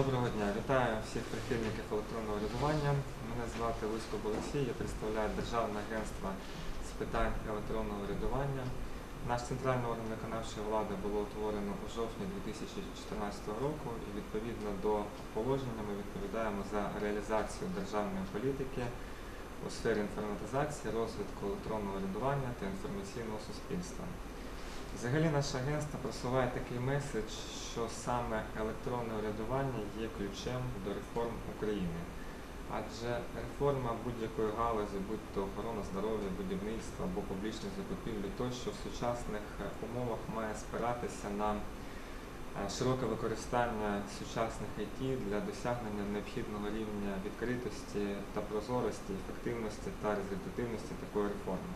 Доброго дня, вітаю всіх прихильників електронного рядування. Мене звати Лисько Олексій, я представляю Державне агентство з питань електронного рядування. Наш центральний орган виконавчої влади було утворено у жовтні 2014 року і відповідно до положення ми відповідаємо за реалізацію державної політики у сфері інформатизації, розвитку електронного рядування та інформаційного суспільства. Взагалі наше агентство просуває такий меседж, що саме електронне урядування є ключем до реформ України. Адже реформа будь-якої галузі, будь то охорона здоров'я, будівництва або публічні закупівлі, тощо в сучасних е, умовах має спиратися на е, широке використання сучасних IT для досягнення необхідного рівня відкритості та прозорості, ефективності та результативності такої реформи.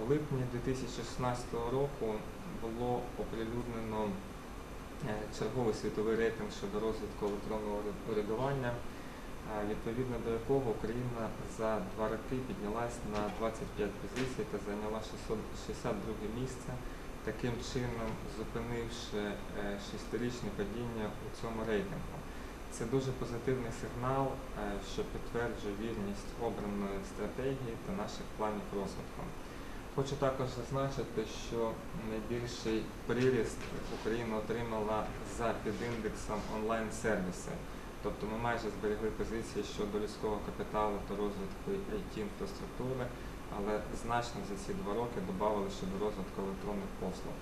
У липні 2016 року було оприлюднено е, черговий світовий рейтинг щодо розвитку електронного урядування, е, відповідно до якого Україна за два роки піднялась на 25 позицій та зайняла 662 місце, таким чином зупинивши е, шестирічне падіння у цьому рейтингу. Це дуже позитивний сигнал, що підтверджує вірність обраної стратегії та наших планів розвитку. Хочу також зазначити, що найбільший приріст Україна отримала за підіндексом онлайн-сервіси. Тобто ми майже зберегли позиції щодо людського капіталу та розвитку IT-інфраструктури, але значно за ці два роки додали щодо розвитку електронних послуг.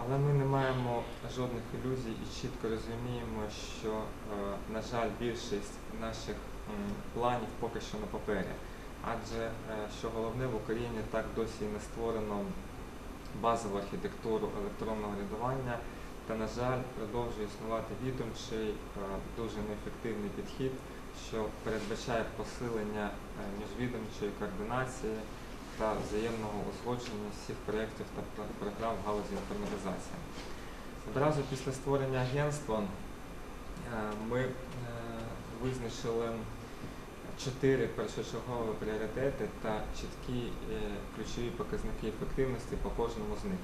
Але ми не маємо жодних ілюзій і чітко розуміємо, що, е, на жаль, більшість наших планів поки що на папері. Адже е, що головне в Україні так досі не створено базову архітектуру електронного рядування, та, на жаль, продовжує існувати відомчий, е, дуже неефективний підхід, що передбачає посилення е, міжвідомчої координації та взаємного узгодження всіх проєктів та програм в галузі інформатизації. Одразу після створення агентства ми визначили чотири першочергові пріоритети та чіткі е, ключові показники ефективності по кожному з них.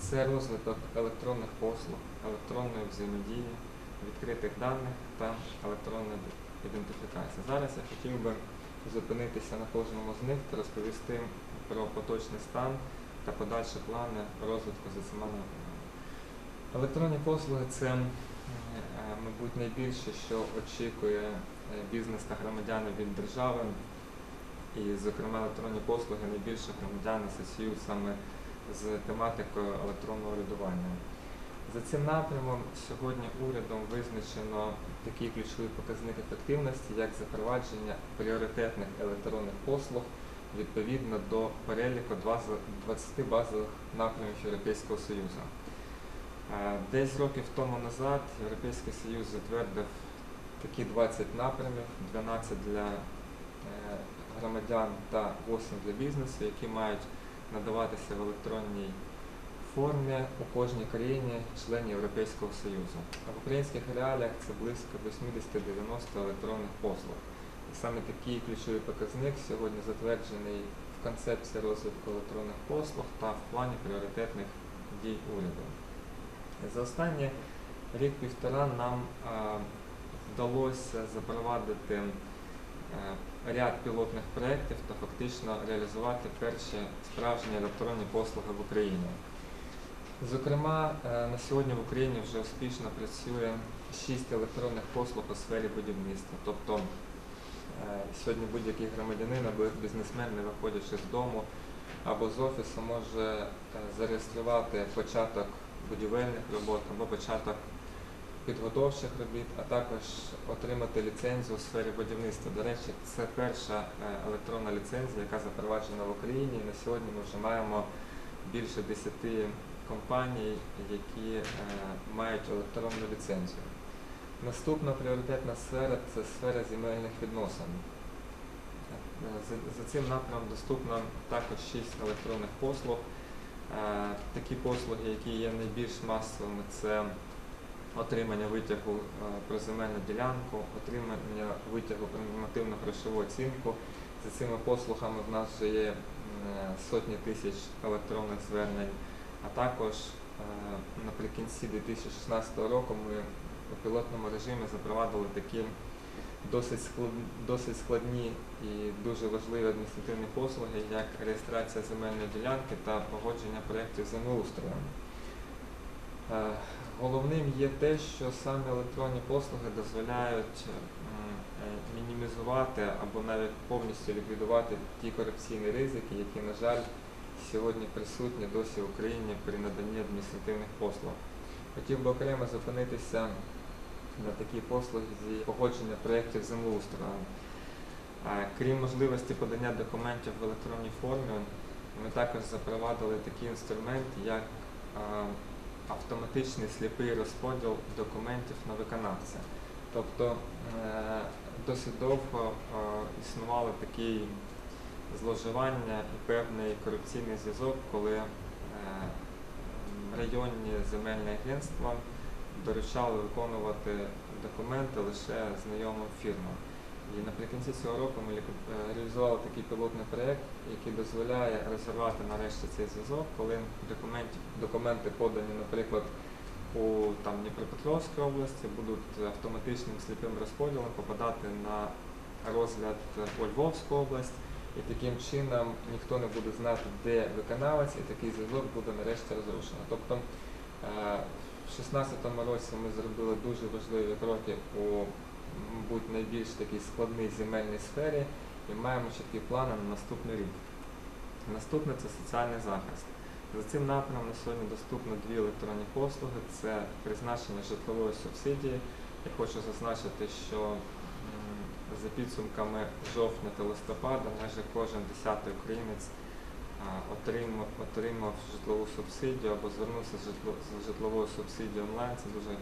Це розвиток електронних послуг, електронної взаємодії, відкритих даних та електронна ідентифікація. Зараз я хотів би зупинитися на кожному з них та розповісти про поточний стан та подальші плани розвитку за цими напрямками. Електронні послуги це, е, мабуть, найбільше, що очікує бізнес та громадяни від держави. І, зокрема, електронні послуги найбільше громадян асоціюють саме з тематикою електронного урядування. За цим напрямом сьогодні урядом визначено такий ключовий показник ефективності, як запровадження пріоритетних електронних послуг відповідно до переліку 20 20 базових напрямів Європейського Союзу. Е, Десь років тому назад Європейський Союз затвердив такі 20 напрямів, 12 для е, громадян та 8 для бізнесу, які мають надаватися в електронній формі у кожній країні члені Європейського Союзу. А в українських реаліях це близько 80-90 електронних послуг. І саме такий ключовий показник сьогодні затверджений в концепції розвитку електронних послуг та в плані пріоритетних дій уряду. За останні рік-півтора нам вдалося запровадити е, ряд пілотних проєктів та фактично реалізувати перші справжні електронні послуги в Україні. Зокрема, е, на сьогодні в Україні вже успішно працює 6 електронних послуг у сфері будівництва. Тобто е, сьогодні будь-який громадянин або бізнесмен, не виходячи з дому або з офісу, може зареєструвати початок будівельних робот або початок підготовчих робіт, а також отримати ліцензію у сфері будівництва. До речі, це перша е, електронна ліцензія, яка запроваджена в Україні. На сьогодні ми вже маємо більше 10 компаній, які е, мають електронну ліцензію. Наступна пріоритетна сфера це сфера земельних відносин. Е, За, цим напрямом доступно також 6 електронних послуг. Такі послуги, які є найбільш масовими, це отримання витягу е, про земельну ділянку, отримання витягу про нормативну грошову оцінку. За цими послугами в нас вже є е, сотні тисяч електронних звернень, а також е, наприкінці 2016 року ми у пілотному режимі запровадили такі досить складні, і дуже важливі адміністративні послуги, як реєстрація земельної ділянки та погодження проєктів землеустрою. Головним є те, що саме електронні послуги дозволяють е, мінімізувати або навіть повністю ліквідувати ті корупційні ризики, які, на жаль, сьогодні присутні досі в Україні при наданні адміністративних послуг. Хотів би окремо зупинитися на такі послуги зі погодження проєктів землеустрою. Крім можливості подання документів в електронній формі, ми також запровадили такий інструмент, як автоматичний сліпий розподіл документів на виконавця. Тобто е, досить довго е, існувало таке зловживання і певний корупційний зв'язок, коли е, районні земельні агентства доручали виконувати документи лише знайомим фірмам. І наприкінці цього року ми е, реалізували такий пілотний проєкт, який дозволяє розірвати нарешті цей зв'язок, коли документи, документи подані, наприклад, у там, Дніпропетровській області, будуть автоматичним сліпим розподілом попадати на розгляд у Львовську область, і таким чином ніхто не буде знати, де виконавець, і такий зв'язок буде нарешті розрушено. Тобто е, в 2016 році ми зробили дуже важливі кроки у мабуть, найбільш такій складній земельній сфері і маємо чіткі плани на наступний рік. Наступне це соціальний захист. За цим напрямом на сьогодні доступно дві електронні послуги. Це призначення житлової субсидії. Я хочу зазначити, що за підсумками жовтня та листопада майже кожен десятий українець отримав, отримав житлову субсидію або звернувся з житловою субсидією онлайн. Це дуже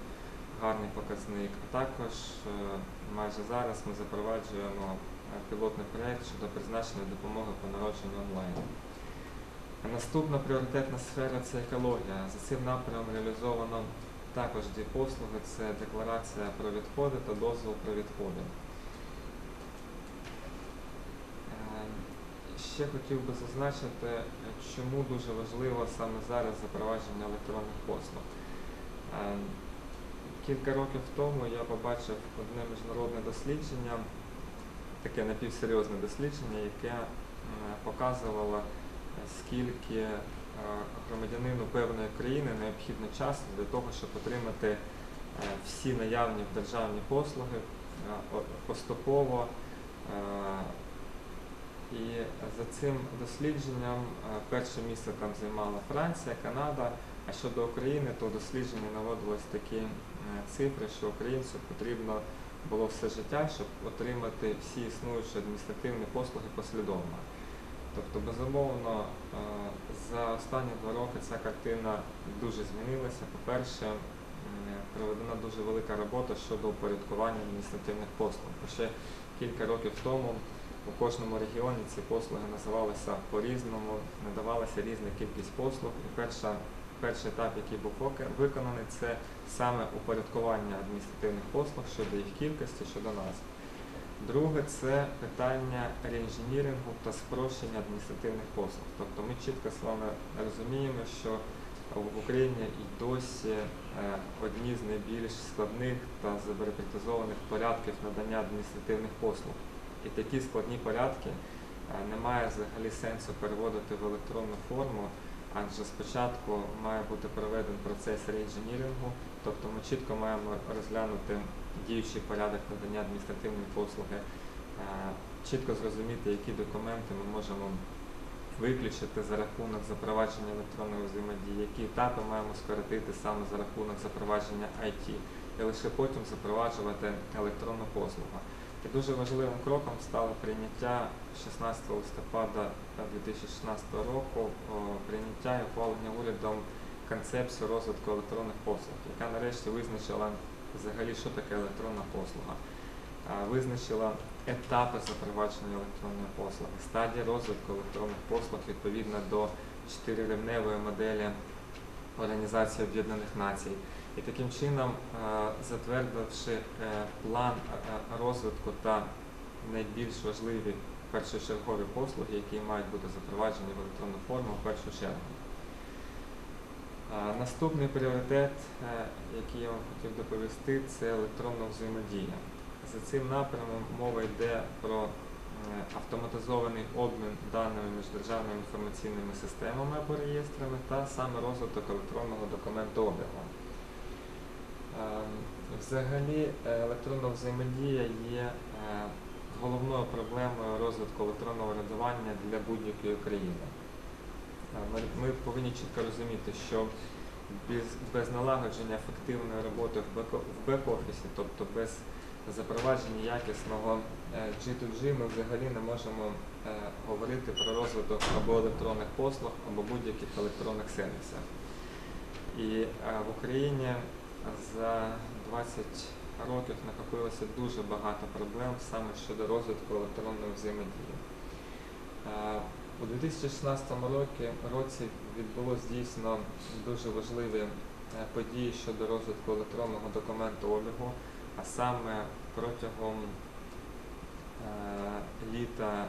гарний показник. А також е, майже зараз ми запроваджуємо е, пілотний проєкт щодо призначення допомоги по народженню онлайн. Наступна пріоритетна сфера це екологія. За цим напрямом реалізовано також дві послуги: це декларація про відходи та дозвіл про відходи. Е, Ще хотів би зазначити, чому дуже важливо саме зараз запровадження електронних послуг. Кілька років тому я побачив одне міжнародне дослідження, таке напівсерйозне дослідження, яке е, показувало, скільки е, громадянину певної країни необхідно часу для того, щоб отримати е, всі наявні державні послуги поступово. І за цим дослідженням перше місце там займала Франція, Канада. А щодо України, то в дослідженні наводились такі е, цифри, що українцю потрібно було все життя, щоб отримати всі існуючі адміністративні послуги послідовно. Тобто, безумовно, е, за останні два роки ця картина дуже змінилася. По-перше, проведена дуже велика робота щодо упорядкування адміністративних послуг. Бо ще кілька років тому у кожному регіоні ці послуги називалися по-різному, надавалася різна кількість послуг. І перша перший етап, який був виконаний, це саме упорядкування адміністративних послуг щодо їх кількості, щодо назв. Друге це питання реінженірингу та спрощення адміністративних послуг. Тобто ми чітко з вами розуміємо, що в Україні і досі е, одні з найбільш складних та забюрократизованих порядків надання адміністративних послуг. І такі складні порядки е, немає взагалі сенсу переводити в електронну форму, адже спочатку має бути проведений процес реінженірингу, тобто ми чітко маємо розглянути діючий порядок надання адміністративної послуги, е, чітко зрозуміти, які документи ми можемо виключити за рахунок запровадження електронної взаємодії, які етапи маємо скоротити саме за рахунок запровадження IT, і лише потім запроваджувати електронну послугу. І дуже важливим кроком стало прийняття 16 листопада 2016 року прийняття і ухвалення урядом концепції розвитку електронних послуг, яка нарешті визначила взагалі, що таке електронна послуга. Визначила етапи запровадження електронної послуги, стадії розвитку електронних послуг відповідно до чотирирівневої моделі Організації Об'єднаних Націй. І таким чином, е, затвердивши е, план е, розвитку та найбільш важливі першочергові послуги, які мають бути запроваджені в електронну форму в першу чергу. Наступний пріоритет, який я вам хотів доповісти, це електронна взаємодія. За цим напрямом мова йде про автоматизований обмін даними між державними інформаційними системами або реєстрами та саме розвиток електронного документообігу. Ем, Взагалі е, електронна взаємодія є е, головною проблемою розвитку електронного урядування для будь-якої країни. Е, Ми, повинні чітко розуміти, що без, без налагодження ефективної роботи в бек- в бек-офісі, тобто без запровадження якісного е, G2G, ми взагалі не можемо е, говорити про розвиток або електронних послуг, або будь-яких електронних сервісів. І е, в Україні за 20 років накопилося дуже багато проблем саме щодо розвитку електронної взаємодії. Е, У 2016 році, відбулось дійсно дуже важливі е, події щодо розвитку електронного документообігу, а саме протягом е, літа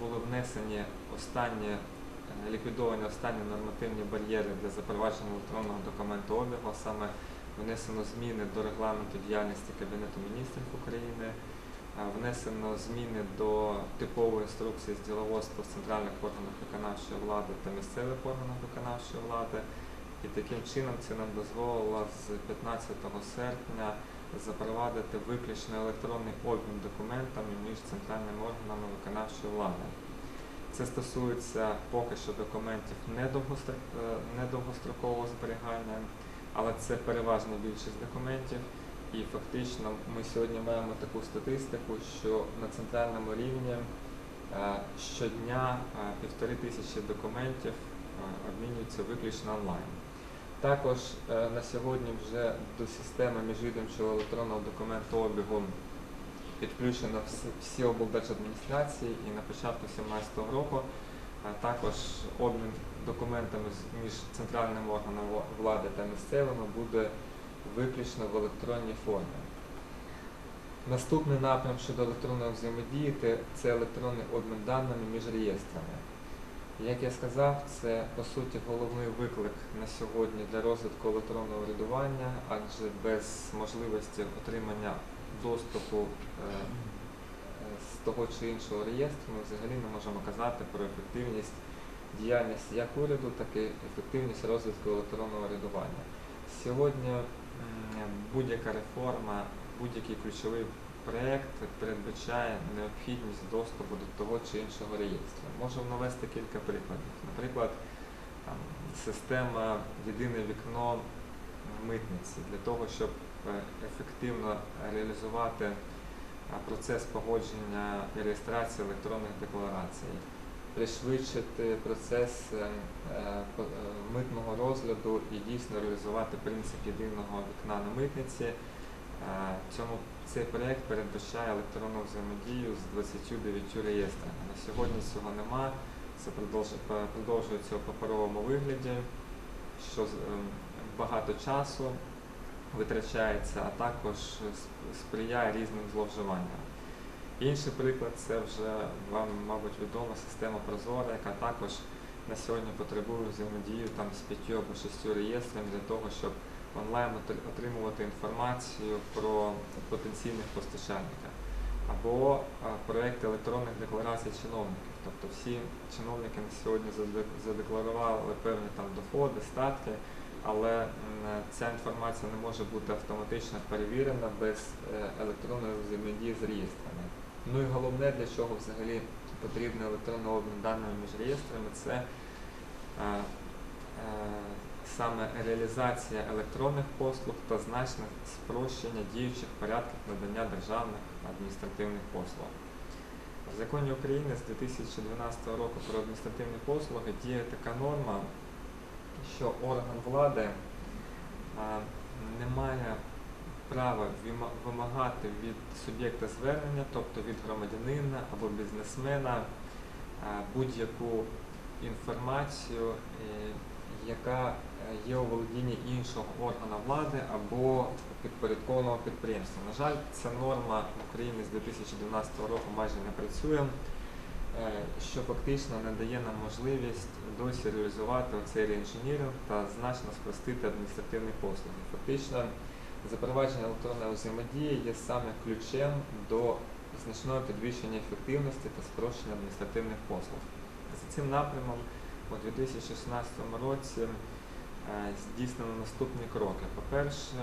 були внесені останні, ліквідовані останні нормативні бар'єри для запровадження електронного документообігу, а саме внесено зміни до регламенту діяльності Кабінету міністрів України, внесено зміни до типової інструкції з діловодства в центральних органах виконавчої влади та місцевих органах виконавчої влади. І таким чином це нам дозволило з 15 серпня запровадити виключно електронний обмін документами між центральними органами виконавчої влади. Це стосується поки що документів е, недовгострокового зберігання, але це переважна більшість документів. І фактично ми сьогодні маємо таку статистику, що на центральному рівні е, щодня е, півтори тисячі документів е, обмінюються виключно онлайн. Також на сьогодні вже до системи міжвідомчого електронного документообігу підключено всі, облдержадміністрації і на початку 2017 року також обмін документами між центральними органами влади та місцевими буде виключно в електронній формі. Наступний напрям щодо електронної взаємодії це електронний обмін даними між реєстрами. Як я сказав, це по суті головний виклик на сьогодні для розвитку електронного урядування, адже без можливості отримання доступу е, того чи іншого реєстру ми взагалі не можемо казати про ефективність діяльності як уряду, так і ефективність розвитку електронного урядування. Сьогодні будь-яка реформа, будь-який ключовий проєкт передбачає необхідність доступу до того чи іншого реєстру. Можу навести кілька прикладів. Наприклад, там, система єдине вікно митниці для того, щоб е, ефективно реалізувати процес погодження і реєстрації електронних декларацій, пришвидшити процес е, е, е, митного розгляду і дійсно реалізувати принцип єдиного вікна на митниці. Цьому цей проєкт передбачає електронну взаємодію з 29 реєстрами. На сьогодні цього нема. Це продовжується у паперовому вигляді, що багато часу витрачається, а також сприяє різним зловживанням. Інший приклад це вже вам, мабуть, відома система Прозора, яка також на сьогодні потребує взаємодію там з п'ятью або шістю реєстрами для того, щоб онлайн отримувати інформацію про потенційних постачальників або а, проекти електронних декларацій чиновників. Тобто всі чиновники на сьогодні задекларували певні там доходи, статки, але ця інформація не може бути автоматично перевірена без е, електронної взаємодії з реєстрами. Ну і головне, для чого взагалі потрібен електронний обмін даними між реєстрами, це е, е, саме реалізація електронних послуг та значне спрощення діючих порядків надання державних адміністративних послуг. В законі України з 2012 року про адміністративні послуги діє така норма, що орган влади не має права вимагати від суб'єкта звернення, тобто від громадянина або бізнесмена, будь-яку інформацію, е, яка е, є у володінні іншого органу влади або підпорядкованого підприємства. На жаль, ця норма в Україні з 2012 року майже не працює. Що фактично надає нам можливість досі реалізувати оцей реінженіринг та значно спростити адміністративні послуги. Фактично, запровадження електронної взаємодії є саме ключем до значного підвищення ефективності та спрощення адміністративних послуг. За цим напрямом у 2016 році е, здійснено наступні кроки. По-перше,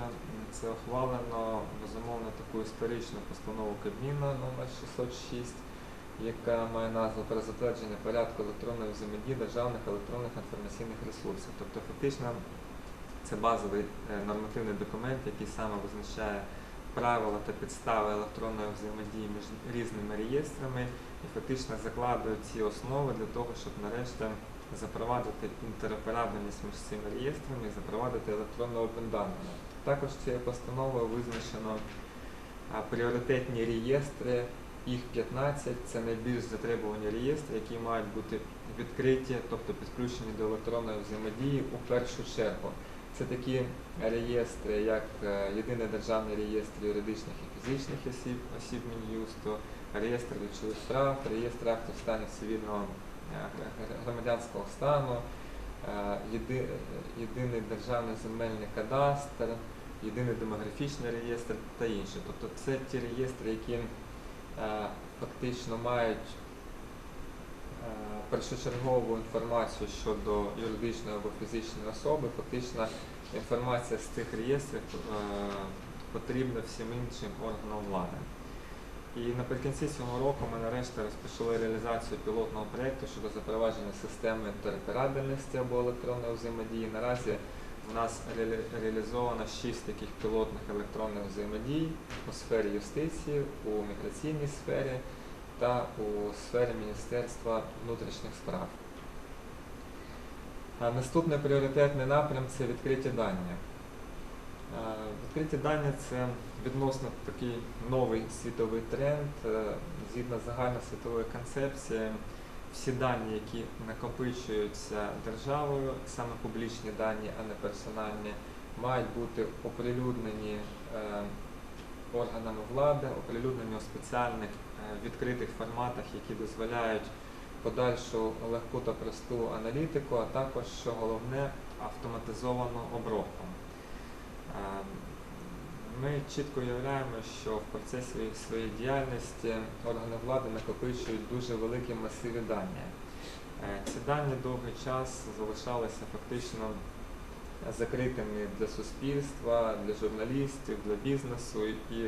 це ухвалено безумовно таку історичну постанову Кабміна номер 606, яка має назву про затвердження порядку електронної взаємодії державних електронних інформаційних ресурсів. Тобто, фактично, це базовий е, нормативний документ, який саме визначає правила та підстави електронної взаємодії між різними реєстрами і фактично закладує ці основи для того, щоб нарешті запровадити інтероперабельність між цими реєстрами і запровадити електронний обмін. Також цією постановою визначено пріоритетні реєстри, їх 15, це найбільш затребувані реєстри, які мають бути відкриті, тобто підключені до електронної взаємодії у першу чергу. Це такі реєстри, як е, Єдиний державний реєстр юридичних і фізичних осіб, осіб Мін'юсту, реєстр речових прав, реєстр актів станів цивільного е, громадянського стану, е, єди- єдиний державний земельний кадастр, єдиний демографічний реєстр та інші. Тобто це ті реєстри, які фактично мають е, першочергову інформацію щодо юридичної або фізичної особи, фактично інформація з цих реєстрів е, потрібна всім іншим органам влади. І наприкінці цього року ми нарешті розпочали реалізацію пілотного проєкту щодо запровадження системи інтероперабельності або електронної взаємодії. Наразі у нас реалізовано шість таких пілотних електронних взаємодій у сфері юстиції, у міграційній сфері та у сфері Міністерства внутрішніх справ. Наступний пріоритетний напрям це відкриті дані. Відкриті дані це відносно такий новий світовий тренд. Е, Згідно загальносвітової концепції, всі дані, які накопичуються державою, саме публічні дані, а не персональні, мають бути оприлюднені е, органами влади, оприлюднені у спеціальних е, відкритих форматах, які дозволяють подальшу легку та просту аналітику, а також, що головне, автоматизовану обробку. Ми чітко уявляємо, що в процесі своєї діяльності органи влади накопичують дуже великі масиви дані. Е, Ці дані довгий час залишалися фактично закритими для суспільства, для журналістів, для бізнесу і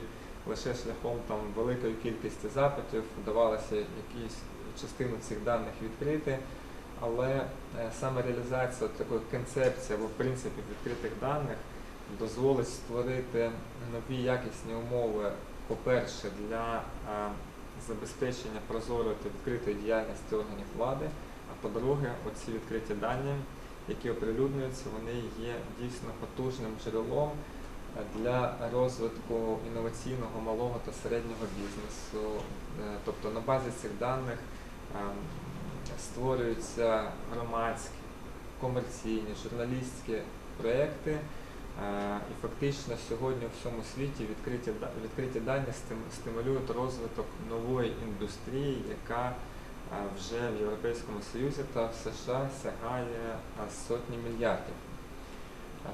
лише шляхом там великої кількості запитів вдавалося якісь частину цих даних відкрити. Але е, саме реалізація такої концепції або принципів відкритих даних дозволить створити нові якісні умови, по-перше, для е, забезпечення прозорої та відкритої діяльності органів влади, а по-друге, оці відкриті дані, які оприлюднюються, вони є дійсно потужним джерелом е, для розвитку інноваційного малого та середнього бізнесу. Е, Тобто на базі цих даних створюються громадські, комерційні, журналістські проекти. Е, І фактично сьогодні в всьому світі відкриті, відкриті дані стимулюють розвиток нової індустрії, яка е, вже в Європейському Союзі та в США сягає е, сотні мільярдів.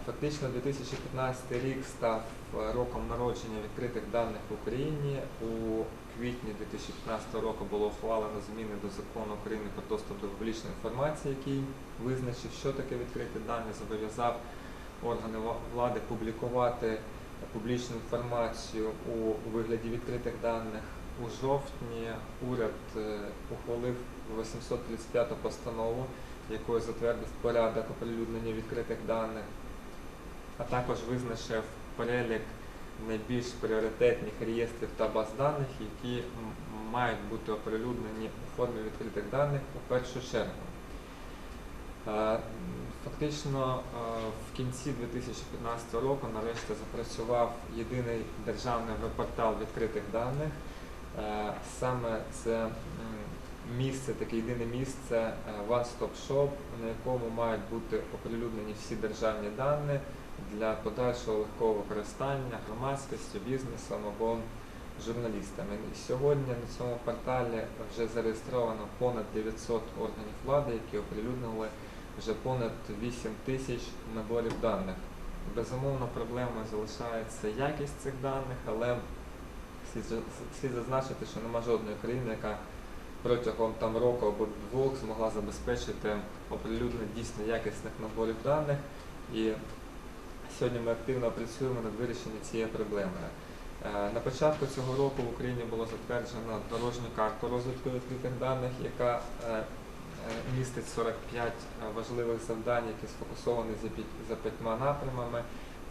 Фактично 2015 рік став роком народження відкритих даних в Україні. У квітні 2015 року було ухвалено зміни до закону України про доступ до публічної інформації, який визначив, що таке відкриті дані, зобов'язав органи влади публікувати публічну інформацію у вигляді відкритих даних. У жовтні уряд е, ухвалив 835 постанову, якою затвердив порядок оприлюднення відкритих даних, а також визначив перелік найбільш пріоритетних реєстрів та баз даних, які мають бути оприлюднені у формі відкритих даних у першу чергу. Фактично е, в кінці 2015 року нарешті запрацював єдиний державний веб-портал відкритих даних. Е, Саме це місце, таке єдине місце е, One Stop Shop, на якому мають бути оприлюднені всі державні дані для подальшого легкого використання громадськістю, бізнесом або журналістами. І сьогодні на цьому порталі вже зареєстровано понад 900 органів влади, які оприлюднили вже понад 8 тисяч наборів даних. Безумовно, проблемою залишається якість цих даних, але слід, зазначити, що нема жодної країни, яка протягом там року або двох змогла забезпечити оприлюднення дійсно якісних наборів даних. І сьогодні ми активно працюємо над вирішенням цієї проблеми. Е, На початку цього року в Україні було затверджено дорожню карту розвитку відкритих даних, яка е, містить 45 важливих завдань, які сфокусовані за п'ять- за п'ятьма напрямами.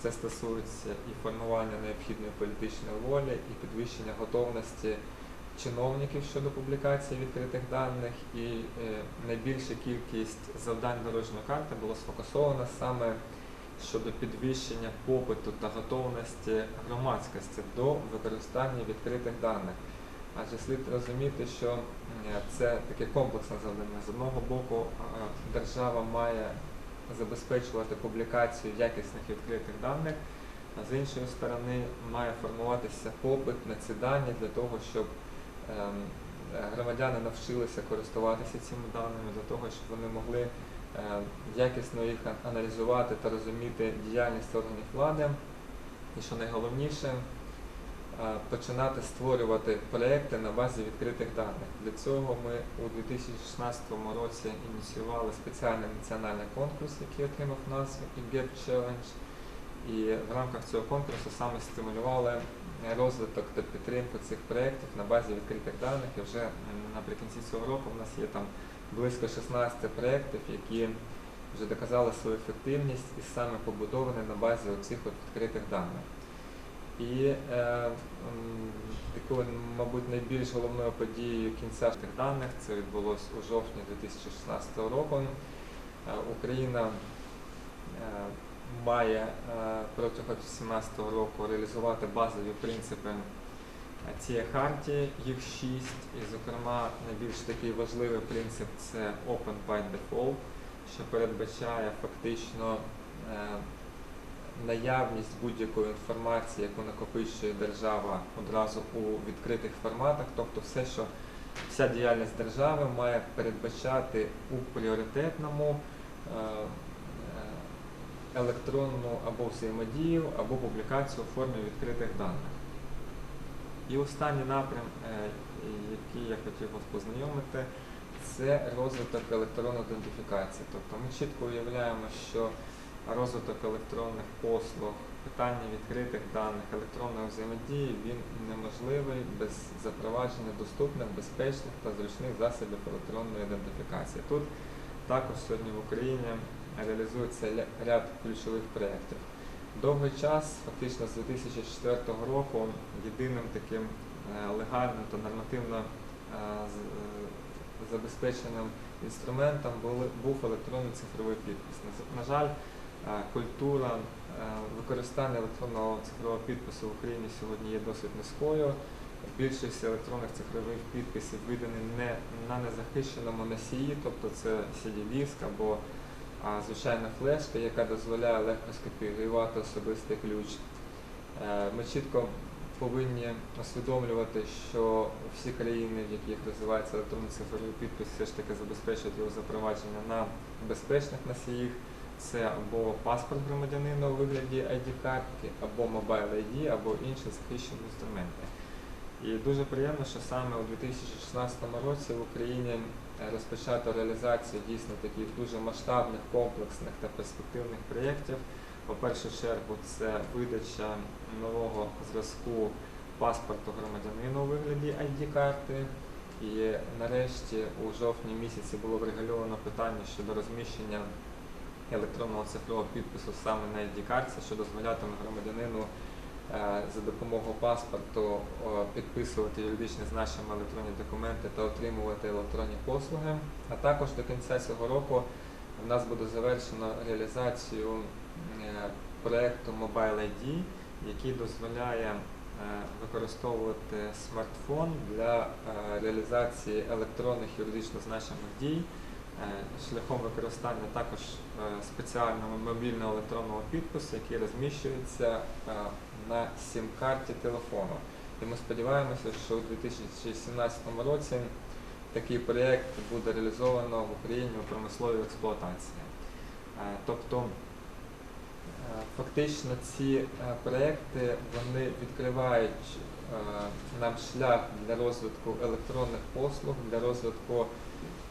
Це стосується і формування необхідної політичної волі, і підвищення готовності чиновників щодо публікації відкритих даних, і е, найбільша кількість завдань дорожньої карти було сфокусовано саме щодо підвищення попиту та готовності громадськості до використання відкритих даних. Адже слід розуміти, що це таке комплексне завдання. З одного боку, держава має забезпечувати публікацію якісних відкритих даних, а з іншої сторони має формуватися попит на ці дані для того, щоб ем, громадяни навчилися користуватися цими даними, для того, щоб вони могли е, якісно їх аналізувати та розуміти діяльність органів влади. І що найголовніше, починати створювати проекти на базі відкритих даних. Для цього ми у 2016 році ініціювали спеціальний національний конкурс, який отримав назву IGEP Challenge. І в рамках цього конкурсу саме стимулювали розвиток та підтримку цих проєктів на базі відкритих даних. І вже наприкінці цього року в нас є там близько 16 проєктів, які вже доказали свою ефективність і саме побудовані на базі оцих от відкритих даних. І е, такою, мабуть, найбільш головною подією кінця тих даних це відбулося у жовтні 2016 року. Е, Україна е, має протягом 2017 року реалізувати базові принципи цієї хартії, їх шість, і, зокрема, найбільш такий важливий принцип це Open by Default, що передбачає фактично наявність будь-якої інформації, яку накопичує держава одразу у відкритих форматах, тобто все, що вся діяльність держави має передбачати у пріоритетному е, е, електронну або взаємодію, або публікацію у формі відкритих даних. І останній напрям, е, який я хотів вас познайомити, це розвиток електронної ідентифікації. Тобто ми чітко уявляємо, що розвиток електронних послуг, питання відкритих даних, електронної взаємодії він неможливий без запровадження доступних, безпечних та зручних засобів електронної ідентифікації. Тут також сьогодні в Україні реалізується ряд ключових проєктів. Довгий час, фактично з 2004 року, єдиним таким е, легальним та нормативно е, е, забезпеченим інструментом був електронний цифровий підпис. На жаль, культура використання електронного цифрового підпису в Україні сьогодні є досить низькою. Більшість електронних цифрових підписів видані не на незахищеному носії, тобто це CD-диск або а, звичайна флешка, яка дозволяє легко скопіювати особистий ключ. Е, Ми чітко повинні усвідомлювати, що всі країни, в яких розвивається електронний цифровий підпис, все ж таки забезпечують його запровадження на безпечних носіїх. Це або паспорт громадянина у вигляді ID-картки, або Mobile ID, або інші захищені інструменти. І дуже приємно, що саме у 2016 році в Україні е, розпочато реалізацію дійсно таких дуже масштабних, комплексних та перспективних проєктів. По першу чергу, це видача нового зразку паспорту громадянина у вигляді ID-карти. І нарешті у жовтні місяці було врегульовано питання щодо розміщення електронного цифрового підпису саме на ID-картці, що дозволятиме громадянину е, за допомогою паспорту підписувати юридичні значення електронні документи та отримувати електронні послуги. А також до кінця цього року в нас буде завершено реалізацію е, проекту Mobile ID, який дозволяє е, використовувати смартфон для реалізації електронних юридично значимих дій шляхом використання також е, спеціального мобільного електронного підпису, який розміщується е, на сім-карті телефону. І ми сподіваємося, що у 2017 році такий проєкт буде реалізовано в Україні у промисловій експлуатації. Е, Тобто е, фактично ці е, проекти вони відкривають е, нам шлях для розвитку електронних послуг, для розвитку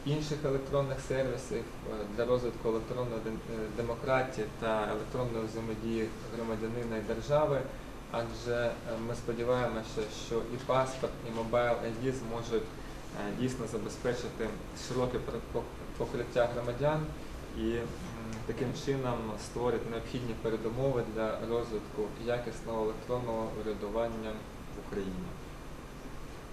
інших електронних сервісів, е, для розвитку електронної е, демократії та електронної взаємодії громадянина і держави. Адже е, ми сподіваємося, що і паспорт, і Mobile ID зможуть дійсно забезпечити широке покриття громадян і таким чином створити необхідні передумови для розвитку якісного електронного урядування в Україні.